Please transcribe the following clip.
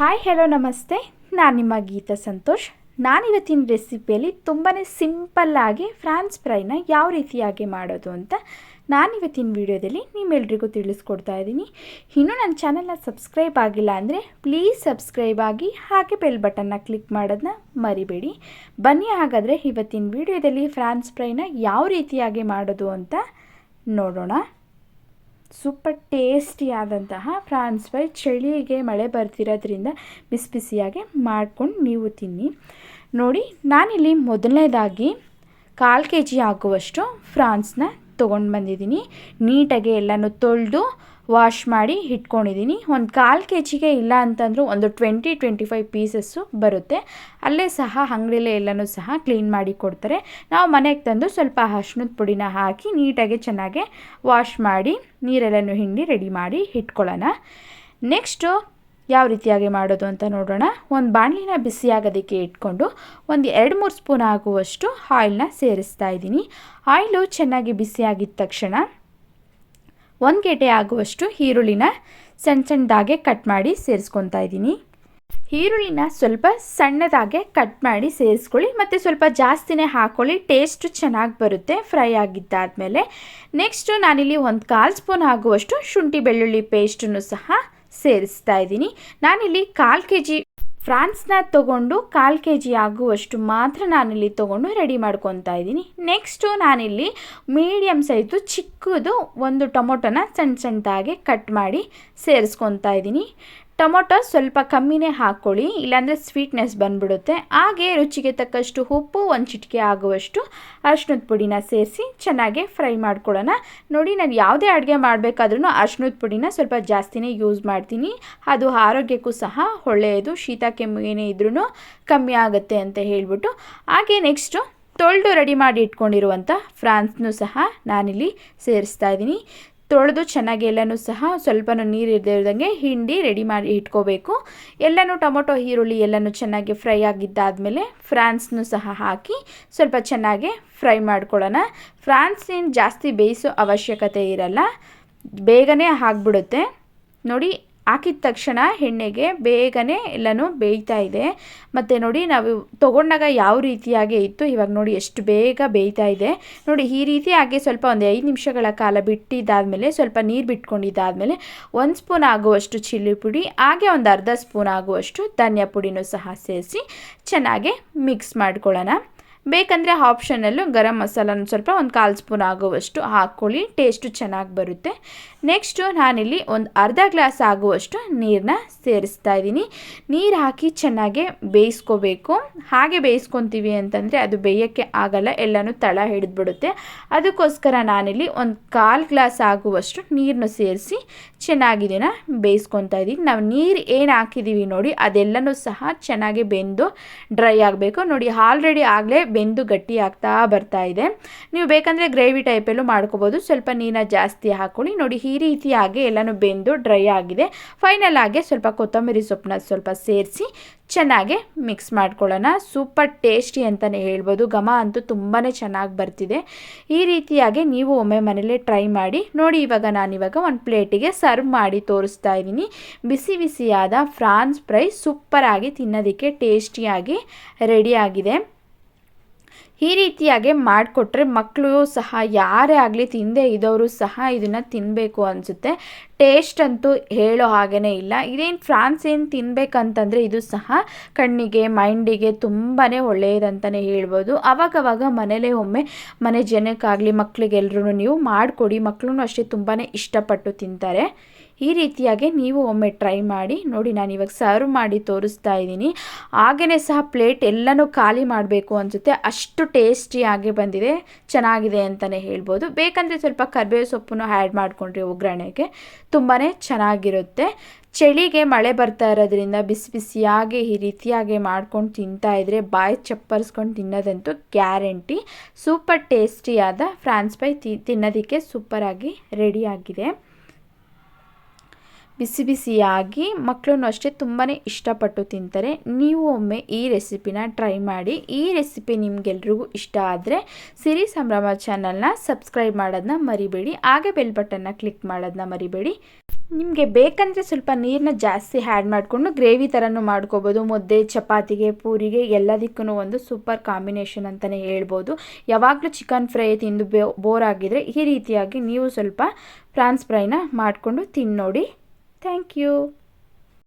Hi hello ನಮಸ್ತೆ. ನಾನು ನಿಮ್ಮ ಗೀತಾ ಸಂತೋಷ್. ನಾನಿವತ್ತಿನ ರೆಸಿಪಿಯಲ್ಲಿ ತುಂಬಾ ಸಿಂಪಲ್ಲಾಗಿ ಫ್ರಾನ್ಸ್ ಫ್ರೈನ ಯಾವ ರೀತಿಯಾಗಿ ಮಾಡೋದು ಅಂತ ನಾನಿವತ್ತಿನ ವಿಡಿಯೋದಲ್ಲಿ ನಿಮ್ಮೆಲ್ರಿಗೂ ತಿಳಿಸ್ಕೊಡ್ತಾ ಇದ್ದೀನಿ. ಇನ್ನೂ ನನ್ನ ಚಾನಲ್ನ ಸಬ್ಸ್ಕ್ರೈಬ್ ಆಗಿಲ್ಲ ಅಂದರೆ ಪ್ಲೀಸ್ ಸಬ್ಸ್ಕ್ರೈಬ್ ಆಗಿ ಹಾಗೆ ಬೆಲ್ ಬಟನ್ನ ಕ್ಲಿಕ್ ಮಾಡೋದನ್ನ ಮರಿಬೇಡಿ. ಬನ್ನಿ ಹಾಗಾದರೆ ಇವತ್ತಿನ ವಿಡಿಯೋದಲ್ಲಿ ಫ್ರಾನ್ಸ್ ಫ್ರೈನ ಯಾವ ರೀತಿಯಾಗಿ ಮಾಡೋದು ಅಂತ ನೋಡೋಣ. ಸೂಪರ್ ಟೇಸ್ಟಿಯಾದಂತಹ ಫ್ರಾನ್ಸ್ ಫ್ರೈ ಚಳಿಗೆ ಮಳೆ ಬರ್ತಿರೋದ್ರಿಂದ ಬಿಸಿ ಬಿಸಿಯಾಗಿ ಮಾಡ್ಕೊಂಡು ನೀವು ತಿನ್ನಿ. ನೋಡಿ, ನಾನಿಲ್ಲಿ ಮೊದಲನೇದಾಗಿ ಕಾಲು ಕೆ ಜಿ ಆಗುವಷ್ಟು ಫ್ರಾನ್ಸ್ನ ತೊಗೊಂಡು ಬಂದಿದ್ದೀನಿ ನೀಟಾಗಿ ಎಲ್ಲನೂ ತೊಳೆದು ವಾಶ್ ಮಾಡಿ ಇಟ್ಕೊಂಡಿದ್ದೀನಿ. ಒಂದು ಕಾಲು ಕೆ ಜಿಗೆ ಇಲ್ಲ ಅಂತಂದರೂ ಒಂದು ಟ್ವೆಂಟಿ ಟ್ವೆಂಟಿ ಫೈವ್ ಪೀಸಸ್ಸು ಬರುತ್ತೆ. ಅಲ್ಲೇ ಸಹ ಅಂಗಡಿಲೇ ಎಲ್ಲನೂ ಸಹ ಕ್ಲೀನ್ ಮಾಡಿ ಕೊಡ್ತಾರೆ. ನಾವು ಮನೆಗೆ ತಂದು ಸ್ವಲ್ಪ ಅರ್ಶಿನದ ಪುಡಿನ ಹಾಕಿ ನೀಟಾಗಿ ಚೆನ್ನಾಗಿ ವಾಶ್ ಮಾಡಿ ನೀರೆಲ್ಲನೂ ಹಿಂಡಿ ರೆಡಿ ಮಾಡಿ ಇಟ್ಕೊಳ್ಳೋಣ. ನೆಕ್ಸ್ಟು ಯಾವ ರೀತಿಯಾಗಿ ಮಾಡೋದು ಅಂತ ನೋಡೋಣ. ಒಂದು ಬಾಣಲಿನ ಬಿಸಿಯಾಗೋದಕ್ಕೆ ಇಟ್ಕೊಂಡು ಒಂದು ಎರಡು, ಮೂರು ಸ್ಪೂನ್ ಆಗುವಷ್ಟು ಆಯಿಲ್ನ ಸೇರಿಸ್ತಾ ಇದ್ದೀನಿ. ಆಯಿಲು ಚೆನ್ನಾಗಿ ಬಿಸಿಯಾಗಿದ್ದ ತಕ್ಷಣ ಒಂದು ಗೆಟೆ ಆಗುವಷ್ಟು ಈರುಳ್ಳಿನ ಸಣ್ಣ ಸಣ್ಣದಾಗೆ ಕಟ್ ಮಾಡಿ ಸೇರಿಸ್ಕೊತಾ ಇದ್ದೀನಿ. ಈರುಳ್ಳಿನ ಸ್ವಲ್ಪ ಸಣ್ಣದಾಗೆ ಕಟ್ ಮಾಡಿ ಸೇರಿಸ್ಕೊಳ್ಳಿ ಮತ್ತು ಸ್ವಲ್ಪ ಜಾಸ್ತಿನೇ ಹಾಕ್ಕೊಳ್ಳಿ ಟೇಸ್ಟು ಚೆನ್ನಾಗಿ ಬರುತ್ತೆ ಫ್ರೈ ಆಗಿದ್ದಾದಮೇಲೆ. ನೆಕ್ಸ್ಟು ನಾನಿಲ್ಲಿ ಒಂದು ಕಾಲು ಸ್ಪೂನ್ ಆಗುವಷ್ಟು ಶುಂಠಿ ಬೆಳ್ಳುಳ್ಳಿ ಪೇಸ್ಟನ್ನು ಸಹ ಸೇರಿಸ್ತಾ ಇದ್ದೀನಿ. ನಾನಿಲ್ಲಿ ಕಾಲು ಕೆ ಜಿ ಫ್ರಾನ್ಸ್ನ ತಗೊಂಡು ಕಾಲು ಕೆ ಜಿ ಆಗುವಷ್ಟು ಮಾತ್ರ ನಾನಿಲ್ಲಿ ತೊಗೊಂಡು ರೆಡಿ ಮಾಡ್ಕೊತಾ ಇದ್ದೀನಿ. ನೆಕ್ಸ್ಟು ನಾನಿಲ್ಲಿ ಮೀಡಿಯಮ್ ಸೈಜು ಚಿಕ್ಕದು ಒಂದು ಟೊಮೊಟೊನ ಸಣ್ಣ ಸಣ್ಣದಾಗೆ ಕಟ್ ಮಾಡಿ ಸೇರಿಸ್ಕೊತಾ ಇದ್ದೀನಿ. ಟೊಮೊಟೊ ಸ್ವಲ್ಪ ಕಮ್ಮಿನೇ ಹಾಕ್ಕೊಳ್ಳಿ ಇಲ್ಲಾಂದರೆ ಸ್ವೀಟ್ನೆಸ್ ಬಂದ್ಬಿಡುತ್ತೆ. ಹಾಗೆ ರುಚಿಗೆ ತಕ್ಕಷ್ಟು ಉಪ್ಪು, ಒಂದು ಚಿಟಿಕೆ ಆಗುವಷ್ಟು ಅರ್ಶಿನದ ಪುಡಿನ ಸೇರಿಸಿ ಚೆನ್ನಾಗಿ ಫ್ರೈ ಮಾಡ್ಕೊಳ್ಳೋಣ. ನೋಡಿ, ನಾನು ಯಾವುದೇ ಅಡುಗೆ ಮಾಡಬೇಕಾದ್ರೂ ಅರ್ಶಿನದ ಪುಡಿನ ಸ್ವಲ್ಪ ಜಾಸ್ತಿನೇ ಯೂಸ್ ಮಾಡ್ತೀನಿ. ಅದು ಆರೋಗ್ಯಕ್ಕೂ ಸಹ ಒಳ್ಳೆಯದು, ಶೀತ, ಕೆಮ್ಮು ಏನೇ ಇದ್ರೂ ಕಮ್ಮಿ ಆಗುತ್ತೆ ಅಂತ ಹೇಳಿಬಿಟ್ಟು. ಹಾಗೆ ನೆಕ್ಸ್ಟು ತೊಳೆದು ರೆಡಿ ಮಾಡಿ ಇಟ್ಕೊಂಡಿರುವಂಥ ಫ್ರಾನ್ಸ್ನೂ ಸಹ ನಾನಿಲ್ಲಿ ಸೇರಿಸ್ತಾ ಇದ್ದೀನಿ. ತೊಳೆದು ಚೆನ್ನಾಗಿ ಎಲ್ಲನೂ ಸಹ ಸ್ವಲ್ಪ ನೀರು ಇರದೇ ಇರೋದಂಗೆ ಹಿಂಡಿ ರೆಡಿ ಮಾಡಿ ಇಟ್ಕೋಬೇಕು. ಎಲ್ಲನೂ ಟೊಮೊಟೊ, ಈರುಳ್ಳಿ ಎಲ್ಲನೂ ಚೆನ್ನಾಗಿ ಫ್ರೈ ಆಗಿದ್ದಾದಮೇಲೆ ಫ್ರಾನ್ಸ್ನು ಸಹ ಹಾಕಿ ಸ್ವಲ್ಪ ಚೆನ್ನಾಗಿ ಫ್ರೈ ಮಾಡ್ಕೊಳ್ಳೋಣ. ಫ್ರಾನ್ಸ್ ಏನು ಜಾಸ್ತಿ ಬೇಯಿಸೋ ಅವಶ್ಯಕತೆ ಇರಲ್ಲ. ಬೇಗನೆ ಆಗಿಬಿಡುತ್ತೆ. ನೋಡಿ ಹಾಕಿದ ತಕ್ಷಣ ಎಣ್ಣೆಗೆ ಬೇಗನೆ ಎಲ್ಲನೂ ಬೇಯ್ತಾ ಇದೆ. ಮತ್ತು ನೋಡಿ ನಾವು ತೊಗೊಂಡಾಗ ಯಾವ ರೀತಿಯಾಗಿ ಇತ್ತು? ಇವಾಗ ನೋಡಿ ಎಷ್ಟು ಬೇಗ ಬೇಯ್ತಾ ಇದೆ. ನೋಡಿ ಈ ರೀತಿ ಹಾಗೆ ಸ್ವಲ್ಪ ಒಂದು ಐದು ನಿಮಿಷಗಳ ಕಾಲ ಬಿಟ್ಟಿದ್ದಾದಮೇಲೆ ಸ್ವಲ್ಪ ನೀರು ಬಿಟ್ಕೊಂಡಿದ್ದಾದಮೇಲೆ ಒಂದು ಸ್ಪೂನ್ ಆಗುವಷ್ಟು ಚಿಲ್ಲಿ ಪುಡಿ, ಹಾಗೆ ಒಂದು ಅರ್ಧ ಸ್ಪೂನ್ ಆಗುವಷ್ಟು ಧನಿಯಾ ಪುಡಿನೂ ಸಹ ಸೇರಿಸಿ ಚೆನ್ನಾಗಿ ಮಿಕ್ಸ್ ಮಾಡ್ಕೊಳ್ಳೋಣ. ಬೇಕಂದರೆ ಆಪ್ಷನಲ್ಲೂ ಗರಂ ಮಸಾಲನ ಸ್ವಲ್ಪ ಒಂದು ಕಾಲು ಸ್ಪೂನ್ ಆಗುವಷ್ಟು ಹಾಕ್ಕೊಳ್ಳಿ ಟೇಸ್ಟು ಚೆನ್ನಾಗಿ ಬರುತ್ತೆ. ನೆಕ್ಸ್ಟು ನಾನಿಲ್ಲಿ ಒಂದು ಅರ್ಧ ಗ್ಲಾಸ್ ಆಗುವಷ್ಟು ನೀರನ್ನ ಸೇರಿಸ್ತಾ ಇದ್ದೀನಿ. ನೀರು ಹಾಕಿ ಚೆನ್ನಾಗೆ ಬೇಯಿಸ್ಕೋಬೇಕು. ಹಾಗೆ ಬೇಯಿಸ್ಕೊತೀವಿ ಅಂತಂದರೆ ಅದು ಬೇಯೋಕ್ಕೆ ಆಗಲ್ಲ, ಎಲ್ಲನೂ ತಳ ಹಿಡಿದ್ಬಿಡುತ್ತೆ. ಅದಕ್ಕೋಸ್ಕರ ನಾನಿಲ್ಲಿ ಒಂದು ಕಾಲು ಗ್ಲಾಸ್ ಆಗುವಷ್ಟು ನೀರನ್ನು ಸೇರಿಸಿ ಚೆನ್ನಾಗಿದೆನ ಬೇಯಿಸ್ಕೊತಾ ಇದ್ದೀನಿ. ನಾವು ನೀರು ಏನು ಹಾಕಿದ್ದೀವಿ ನೋಡಿ, ಅದೆಲ್ಲನೂ ಸಹ ಚೆನ್ನಾಗಿ ಬೆಂದು ಡ್ರೈ ಆಗಬೇಕು. ನೋಡಿ ಆಲ್ರೆಡಿ ಆಗಲೇ ಬೆಂದು ಗಟ್ಟಿ ಆಗ್ತಾ ಬರ್ತಾ ಇದೆ. ನೀವು ಬೇಕಂದರೆ ಗ್ರೇವಿ ಟೈಪಲ್ಲೂ ಮಾಡ್ಕೋಬೋದು. ಸ್ವಲ್ಪ ನೀರನ್ನ ಜಾಸ್ತಿ ಹಾಕೊಳ್ಳಿ. ನೋಡಿ, ಈ ರೀತಿಯಾಗಿ ಎಲ್ಲನೂ ಬೆಂದು ಡ್ರೈ ಆಗಿದೆ. ಫೈನಲ್ ಆಗಿ ಸ್ವಲ್ಪ ಕೊತ್ತಂಬರಿ ಸೊಪ್ಪನ್ನ ಸ್ವಲ್ಪ ಸೇರಿಸಿ ಚೆನ್ನಾಗಿ ಮಿಕ್ಸ್ ಮಾಡ್ಕೊಳ್ಳೋಣ. ಸೂಪರ್ ಟೇಸ್ಟಿ ಅಂತಲೇ ಹೇಳ್ಬೋದು. ಘಮ ಅಂತೂ ತುಂಬಾ ಚೆನ್ನಾಗಿ ಬರ್ತಿದೆ. ಈ ರೀತಿಯಾಗಿ ನೀವು ಒಮ್ಮೆ ಮನೇಲೇ ಟ್ರೈ ಮಾಡಿ. ನೋಡಿ, ಇವಾಗ ನಾನಿವಾಗ ಒಂದು ಪ್ಲೇಟಿಗೆ ಸರ್ವ್ ಮಾಡಿ ತೋರಿಸ್ತಾ ಇದ್ದೀನಿ. ಬಿಸಿ ಬಿಸಿಯಾದ ಫ್ರಾನ್ಸ್ ಫ್ರೈ ಸೂಪರಾಗಿ ತಿನ್ನೋದಕ್ಕೆ ಟೇಸ್ಟಿಯಾಗಿ ರೆಡಿಯಾಗಿದೆ ಈ ರೀತಿಯಾಗಿ ಮಾಡಿಕೊಟ್ರೆ ಮಕ್ಕಳು ಸಹ ಯಾರೇ ಆಗಲಿ ತಿಂದೇ ಇದ್ದವರು ಸಹ ಇದನ್ನು ತಿನ್ನಬೇಕು ಅನಿಸುತ್ತೆ. ಟೇಸ್ಟ್ ಅಂತೂ ಹೇಳೋ ಹಾಗೇ ಇಲ್ಲ. ಇದೇನು ಫ್ರಾನ್ಸ್ ಏನು ತಿನ್ನಬೇಕಂತಂದರೆ ಇದು ಸಹ ಕಣ್ಣಿಗೆ, ಮೈಂಡಿಗೆ ತುಂಬಾ ಒಳ್ಳೆಯದಂತಲೇ ಹೇಳ್ಬೋದು. ಆವಾಗವಾಗ ಮನೇಲೇ ಒಮ್ಮೆ ಮನೆ ಜನಕ್ಕಾಗಲಿ ಮಕ್ಕಳಿಗೆಲ್ಲರೂ ನೀವು ಮಾಡಿಕೊಡಿ. ಮಕ್ಕಳು ಅಷ್ಟೇ ತುಂಬಾ ಇಷ್ಟಪಟ್ಟು ತಿಂತಾರೆ. ಈ ರೀತಿಯಾಗಿ ನೀವು ಒಮ್ಮೆ ಟ್ರೈ ಮಾಡಿ, ನೋಡಿ ನಾನು ಇವಾಗ ಸರ್ವ್ ಮಾಡಿ ತೋರಿಸ್ತಾ ಇದ್ದೀನಿ. ಹಾಗೆಯೇ ಸಹ ಪ್ಲೇಟ್ ಎಲ್ಲನೂ ಖಾಲಿ ಮಾಡಬೇಕು ಅನಿಸುತ್ತೆ. ಅಷ್ಟು ಟೇಸ್ಟಿಯಾಗಿ ಬಂದಿದೆ. ಚೆನ್ನಾಗಿದೆ ಅಂತಲೇ ಹೇಳ್ಬೋದು. ಬೇಕಂದರೆ ಸ್ವಲ್ಪ ಕರಿಬೇವು ಸೊಪ್ಪನ್ನು ಆ್ಯಡ್ ಮಾಡಿಕೊಂಡ್ರಿ ಒಗ್ಗರಣೆಗೆ. ತುಂಬಾ ಚೆನ್ನಾಗಿರುತ್ತೆ. ಚಳಿಗೆ ಮಳೆ ಬರ್ತಾ ಇರೋದ್ರಿಂದ ಬಿಸಿ ಬಿಸಿಯಾಗಿ ಈ ರೀತಿಯಾಗಿ ಮಾಡ್ಕೊಂಡು ತಿಂತಾ ಇದ್ರೆ ಬಾಯಿ ಚಪ್ಪರಿಸ್ಕೊಂಡು ತಿನ್ನೋದಂತೂ ಗ್ಯಾರಂಟಿ. ಸೂಪರ್ ಟೇಸ್ಟಿಯಾದ ಫ್ರಾನ್ಸ್ ಪೈ ತಿ, ತಿನ್ನೋದಕ್ಕೆ ಸೂಪರಾಗಿ ರೆಡಿಯಾಗಿದೆ ಬಿಸಿ ಬಿಸಿಯಾಗಿ ಮಕ್ಕಳನ್ನು ಅಷ್ಟೇ ತುಂಬಾ ಇಷ್ಟಪಟ್ಟು ತಿಂತಾರೆ. ನೀವು ಒಮ್ಮೆ ಈ ರೆಸಿಪಿನ ಟ್ರೈ ಮಾಡಿ. ಈ ರೆಸಿಪಿ ನಿಮಗೆಲ್ರಿಗೂ ಇಷ್ಟ ಆದರೆ ಸಿರಿ ಸಂಭ್ರಮ ಚಾನಲ್ನ ಸಬ್ಸ್ಕ್ರೈಬ್ ಮಾಡೋದನ್ನ ಮರಿಬೇಡಿ. ಹಾಗೆ ಬೆಲ್ ಬಟನ್ನ ಕ್ಲಿಕ್ ಮಾಡೋದನ್ನ ಮರಿಬೇಡಿ. ನಿಮಗೆ ಬೇಕಂದರೆ ಸ್ವಲ್ಪ ನೀರನ್ನ ಜಾಸ್ತಿ ಆ್ಯಡ್ ಮಾಡಿಕೊಂಡು ಗ್ರೇವಿ ಥರನೂ ಮಾಡ್ಕೋಬೋದು. ಮುದ್ದೆ, ಚಪಾತಿಗೆ, ಪೂರಿಗೆ ಎಲ್ಲದಕ್ಕೂ ಒಂದು ಸೂಪರ್ ಕಾಂಬಿನೇಷನ್ ಅಂತಲೇ ಹೇಳ್ಬೋದು. ಯಾವಾಗಲೂ ಚಿಕನ್ ಫ್ರೈ ತಿಂದು ಬೋರ್ ಆಗಿದ್ರೆ ಈ ರೀತಿಯಾಗಿ ನೀವು ಸ್ವಲ್ಪ ಫ್ರಾನ್ಸ್ ಫ್ರೈನ ಮಾಡಿಕೊಂಡು ತಿನ್ನೋಡಿ. Thank you